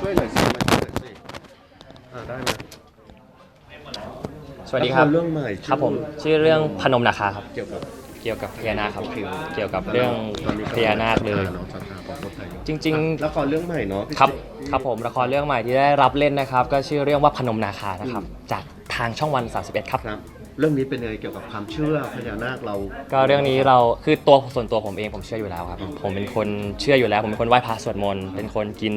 ช่วยหน่อยสิมาช่วยหน่อยสิอ่าได้ไหมสวัสดีครับ ละเรื่องใหม่ครับผมชื่อเรื่องพนมนาคาครับ เกี่ยวกับเกี่ยวกับพญานาคครับเกี่ยวกับเรื่องพญานาคเลย น้องสถาของคนไทยเนอะจริงอะละครเรื่องใหม่เนาะพี่ๆครับเจครับผมละครเรื่องใหม่ที่ได้รับเล่นนะครับ ก็ชื่อเรื่องว่าพนมนาคานะครับ จากทางช่องวัน 31 ครับ ครับ เรื่องนี้เป็นยังไงเกี่ยวกับความเชื่อพญานาคเรา ก็เรื่องนี้เราคือตัวส่วนตัวผมเองผมเชื่ออยู่แล้วครับ ผมเป็นคนเชื่ออยู่แล้ว ผมเป็นคนไหว้พระสวดมนต์เป็นคนกิน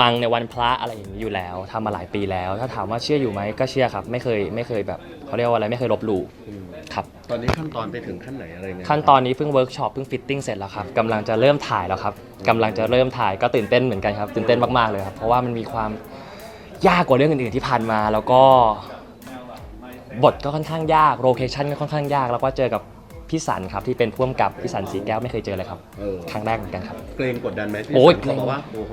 มังในวันพระอะไรอย่างนี้อยู่แล้วทำมาหลายปีแล้ว ถ้าถามว่าเชื่ออยู่ไหมก็เชื่อครับ ไม่เคยไม่เคยแบบเขาเรียกว่าอะไรไม่เคยลบหลู่อืม ครับ ตอนนี้ขั้นตอนไปถึงขั้นไหนอะไรเงี้ยขั้นตอนนี้เพิ่งเวิร์กช็อปเพิ่งฟิตติ้งเสร็จแล้วครับกำลังจะเริ่มถ่ายแล้วครับกำลังจะเริ่มถ่ายก็ตื่นเต้นเหมือนกันครับตื่นเต้นมากๆเลยครับเพราะว่ามันมีความยากกว่าเรื่องอื่นๆที่ผ่านมา แล้วก็ บทก็ค่อนข้างยากโลเคชั่นก็ค่อนข้างยาก แล้วก็เจอกับพี่สันครับที่เป็นพ่วงกับพี่สันสีแก้วไม่เคยเจอเลยครับ เออครั้งแรกเหมือนกันครับ เกรงกดดันไหมพี่โอ้ย เขาบอกว่าโอ้โห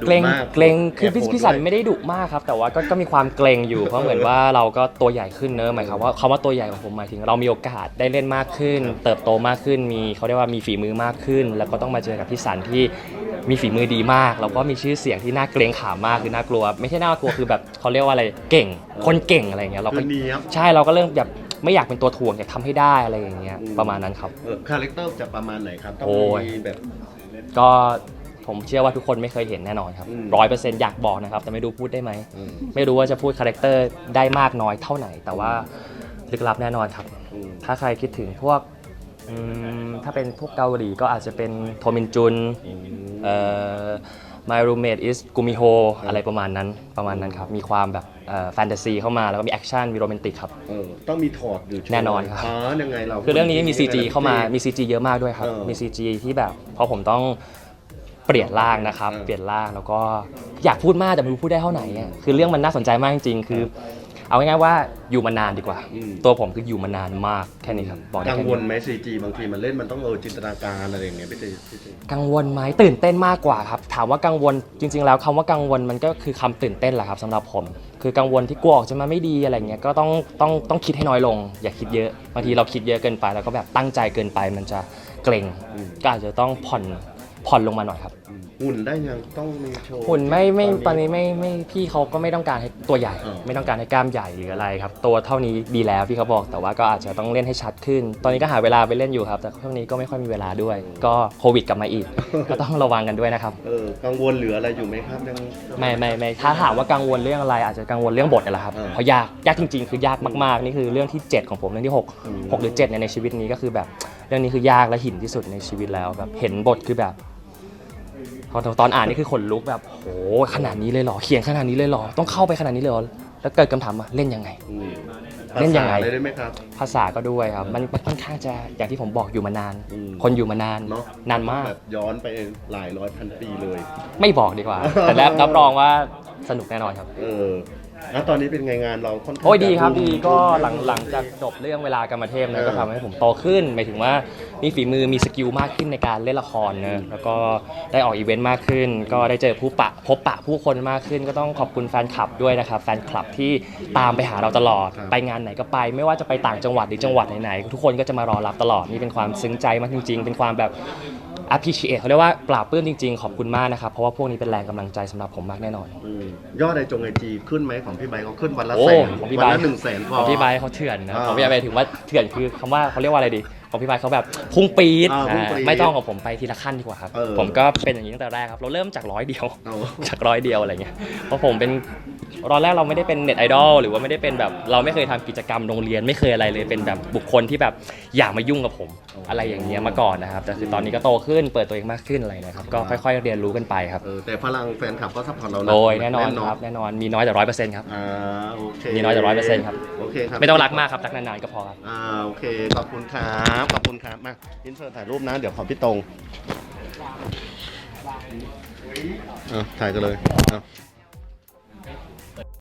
ดุเกรงมากเกรงคือพี่แบโหดพี่สันด้วย ไม่ได้ดุมากครับ แต่ว่าก็ก็มีความเกรงอยู่ เพราะเหมือนว่าเราก็ตัวใหญ่ขึ้นเนอะหมายความว่าคำว่าตัวใหญ่ของผมหมายถึงเรามีโอกาสได้เล่นมากขึ้น เติบโตมากขึ้นมีเขาเรียกว่ามีฝีมือมากขึ้น แล้วก็ต้องมาเจอกับพี่สันที่ มีฝีมือดีมาก แล้วก็มีชื่อเสียงที่น่าเกรงขามมากคือน่ากลัว ไม่ใช่น่ากลัวคือแบบเขาเรียกว่าอะไรเก่ง คนเก่งอะไรอย่างเงี้ยเราคืก็อเนี้ยบ ใช่เราก็เริ่มแบบไม่อยากเป็นตัวถ่วงอยากทำให้ได้อะไรอย่างเงี้ยอืม ประมาณนั้นครับ เออคาแรคเตอร์จะประมาณไหนครับ ต้องโอ้ย มีแบบ ก็ผมเชื่อว่าทุกคนไม่เคยเห็นแน่นอนครับอืม ร้อยเปอร์เซ็นต์อยากบอกนะครับ แต่ไม่รู้พูดได้ไหม อืมไม่รู้ว่าจะพูดคาแรคเตอร์ได้มากน้อยเท่าไหน แต่ว่าลึกลับแน่นอนครับ อืมถ้าใครคิดถึงพวกอืมถ้าเป็นพวกเกาหลีก็อาจจะเป็นโทมินจุน เอ่อ My roommate is Gumiho อะไรประมาณนั้นประมาณนั้นครับ มีความแบบแฟนตาซีเข้ามาแล้วก็มีแอคชั่นมีโรแมนติกครับ เออต้องมีถอดหรือโชว์แน่นอนครับ อ๋อยังไงเราคือเรื่องนี้มี CG เข้ามามีมี CG เยอะมากด้วยครับเออมี CG ที่แบบเพราะผมต้องเปลี่ยนร่างนะครับเออเปลี่ยนร่างแล้วก็อยากพูดมากแต่ไม่รู้พูดได้เท่าไหร่อะคือเรื่องมันน่าสนใจมากจริงๆคือ เอาง่ายๆว่าอยู่มานานดีกว่า อืม ตัวผมคืออยู่มานานมากแค่นี้ครับบอกได้กังแค่วลนี้ ไหม CG บางทีมันเล่นมันต้องเออจินตนาการอะไรอย่างเงี้ยพี่เจพี่เจ กังวลไหมตื่นเต้นมากกว่าครับ ถามว่ากังวลจริง ๆ แล้วคำว่ากังวลมันก็คือคำตื่นเต้นแหละครับสำหรับผม คือกังวลที่กลัวออกจะมาไม่ดีอะไรเงี้ยก็ต้องต้องต้องคิดให้น้อยลง อย่าคิดเยอะบางทีเราคิดเยอะเกินไป แล้วก็แบบตั้งใจเกินไปมันจะเกรงอืม ก็อาจจะต้องผ่อนผ่อนลงมาหน่อยครับอืม หุ่นได้ยังต้องมีโชว์หุ่นไม่ไม่ตอนนี้ไม่ไม่พี่เขาก็ไม่ต้องการให้ตัวใหญ่อ่าไม่ต้องการให้กล้ามใหญ่หรืออะไรครับ ตัวเท่านี้ดีแล้วพี่เขาบอกแต่ว่าก็อาจจะต้องเล่นให้ชัดขึ้น ตอนนี้ก็หาเวลาไปเล่นอยู่ครับ แต่ช่วงนี้ก็ไม่ค่อยมีเวลาด้วย ก็โควิดกลับมาอีก ก็ต้องระวังกันด้วยนะครับเออกังวลเหลืออะไรอยู่ไหมครับยังไม่ไม่ไม่ถ้าถามว่ากังวลเรื่องอะไร อาจจะกังวลเรื่องบทนี่แหละครับอ่าเพราะยากยากจริง ๆ คือยากมากๆนี่คือเรื่องที่ 7 ของผมเรื่องที่อืม6 6 หรือ7เนี่ยในชีวิตนี้ก็คือแบบเรื่องนี้คือยากและหินที่สุดในชีวิตแล้วแบบเห็นบทคือแบบ พอตอนอ่านนี่คือขนลุกแบบโหขนาดนี้เลยเหรอเขียนขนาดนี้เลยเหรอต้องเข้าไปขนาดนี้เลยเหรอแล้วเกิดคำถามว่าเล่นยังไงอืมเล่นยังไงภาษาอะรได้ไหมครับ ภาษาก็ด้วยครับมันมันค่อนข้างจะอย่างที่ผมบอกอยู่มานาน อืม คนอยู่มานานเนาะนานมาก แบบย้อนไปหลายร้อยพันปีเลย ไม่บอกดีกว่า แต่รับรับรองว่าสนุกแน่นอนครับ เออ แล้วตอนนี้เป็นไงงานเราค่อนข้างโอ้ยดีครับจะดีก็หลังหลังจากจบเรื่องเวลากรรมเทพนะก็ทำให้ผมโตขึ้นหมายถึงว่ามีฝีมือมีสกิลมากขึ้นในการเล่นละครนะแล้วก็ได้ออกอีเวนต์มากขึ้น ก็ได้เจอผู้ปะพบปะผู้คนมากขึ้น ก็ต้องขอบคุณแฟนคลับด้วยนะครับแฟนคลับที่ตามไปหาเราตลอด ไปงานไหนก็ไป ไม่ว่าจะไปต่างจังหวัดหรือจังหวัดไหนๆทุกคนก็จะมารอรับตลอดนี่เป็นความซึ้งใจมากจริง ๆ เป็นความแบบ appreciate เขาเรียกว่าปราบปลื้มจริง ๆ ขอบคุณมากนะครับ เพราะว่าพวกนี้เป็นแรงกำลังใจสำหรับผมมากแน่นอนอืมยอดไอจงไอจีขึ้นไหมของพี่ใบเขาขึ้นวันละโอ้แสนของพี่วัใบละหนึ่งแสนพขอ องพี่ไบร์ทเขาเถื่อนนะอ่า ของพี่ไบร์ทถือว่าเถื่อนคือคำว่าเขาเรียกว่าอะไรดี ของพี่ไบร์ทเขาแบบพุ่งปี๊ดอ่าพุ่งปรี๊ดอ่าไม่ต้องของผมไปทีละขั้นดีกว่าครับ เออ ผมก็เป็นอย่างนี้ตั้งแต่แรกครับ เราเริ่มจากร้อยเดียว เอา จากร้อยเดียวอะไรเงี้ย เพราะผมเป็นตอนแรกเราไม่ได้เป็นเน็ตไอดอลหรือว่าไม่ได้เป็นแบบเราไม่เคยทำกิจกรรมโรงเรียนไม่เคยอะไรเลยเป็นแบบบุคคลที่แบบอยากมายุ่งกับผมอะไรอย่างเงี้ยมาก่อนนะครับ แต่คือตอนนี้ก็โตขึ้นเปิดตัวเองมากขึ้นอะไรนะครับ ก็ค่อยๆเรียนรู้กันไปครับเออแต่พลังแฟนคลับก็ซัพพอร์ตเราะโดยแน่นอนเาะครับแน่นอนมีน้อยแต่ร้อยเปอร์เซ็นต์ครับ อ่าโอเคมีน้อยแต่100%ครับ โอเคครับไม่ต้องรักมากครับรักนานๆก็พอครับ อ่าโอเคขอบคุณครับขอบคุณครับ มาพินเซอร์ถ่ายรูปนะ เดี๋ยวขอพี่ตรงอะถ่ายกันเลยอะ